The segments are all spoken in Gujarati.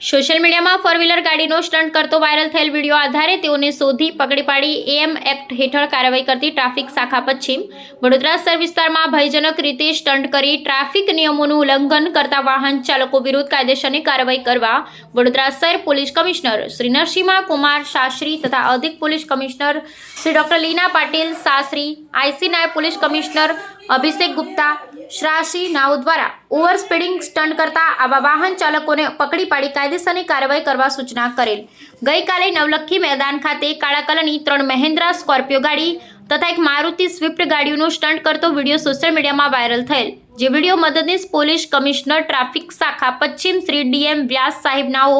સોશિયલ મીડિયામાં ફોર વ્હીલર ગાડીનો સ્ટન્ટ કરતો વાયરલ થયેલ વીડિયો આધારે તેઓને શોધી પકડી પાડી એમ એક્ટ હેઠળ કાર્યવાહી કરતી ટ્રાફિક શાખા પશ્ચિમ. વડોદરા સર વિસ્તારમાં ભયજનક રીતે સ્ટન્ટ કરી ટ્રાફિક નિયમોનું ઉલ્લંઘન કરતા વાહન ચાલકો વિરુદ્ધ કાયદેસરની કાર્યવાહી કરવા વડોદરા શહેર પોલીસ કમિશનર શ્રી નરસિંહા કુમાર શાસ્ત્રી તથા અધિક police commissioner Shri doctor Leena Patil Shastri, IC નાયબ પોલીસ કમિશનર અભિષેક ગુપ્તા શ્રાસી નાઓ દ્વારા ઓવર સ્પીડિંગ સ્ટન્ટ કરતા આવા વાહન ચાલકોને પકડી પાડી કાયદેસરની કાર્યવાહી કરવા સૂચના કરેલ. ગઈકાલે નવલખી મેદાન ખાતે કાળા કલરની ત્રણ મહેન્દ્રા સ્કોર્પિયો ગાડી તથા એક મારુતિ સ્વિફ્ટ ગાડીઓનો સ્ટન્ટ કરતો વીડિયો સોશિયલ મીડિયામાં વાયરલ થયેલ. જે વીડિયો મદદનીશ પોલીસ કમિશનર ટ્રાફિક શાખા પશ્ચિમ શ્રી ડીએમ વ્યાસ સાહેબનાઓ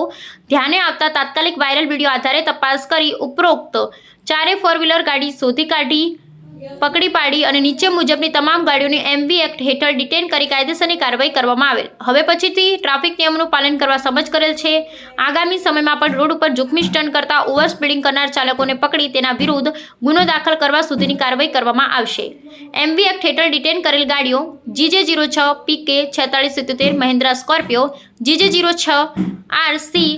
ધ્યાને આવતા તાત્કાલિક વાયરલ વીડિયો આધારે તપાસ કરી ઉપરોક્ત ચારે ફોર વ્હીલર ગાડી શોધી કાઢી. પકડી પાડી અને નીચે મુજબની તમામ ગાડીઓને એમવી એક્ટ હેઠળ ડિટેન કરી કાયદેસરની કાર્યવાહી કરવામાં આવેલ. હવે પછીથી ટ્રાફિક નિયમોનું પાલન કરવા સમજ કરેલ છે. આગામી સમયમાં પણ રોડ ઉપર જોખમી સ્ટન્ટ કરતા ઓવર સ્પીડિંગ કરનાર ચાલકોને પકડી તેના વિરુદ્ધ ગુનો દાખલ કરવા સુધીની કાર્યવાહી કરવામાં આવશે. એમવી એક્ટ હેઠળ ડિટેન કરેલ ગાડીઓ જીજે જીરો છ પીકે છેતાળીસ સિત્તોતેર મહિન્દ્રા સ્કોર્પિયો જીજે જીરો છ આર સી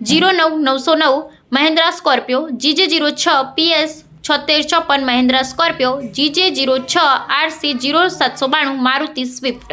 જીરો નવ નવસો નવ, મહિન્દ્રા સ્કોર્પિયો જીજે જીરો છ પીએસ છોતેર ચોપન મહેન્દ્રા સ્કોર્પિયો જીજે જીરો છ આરસી જીરો સાતસો બાણું મારુતિ સ્વિફ્ટ.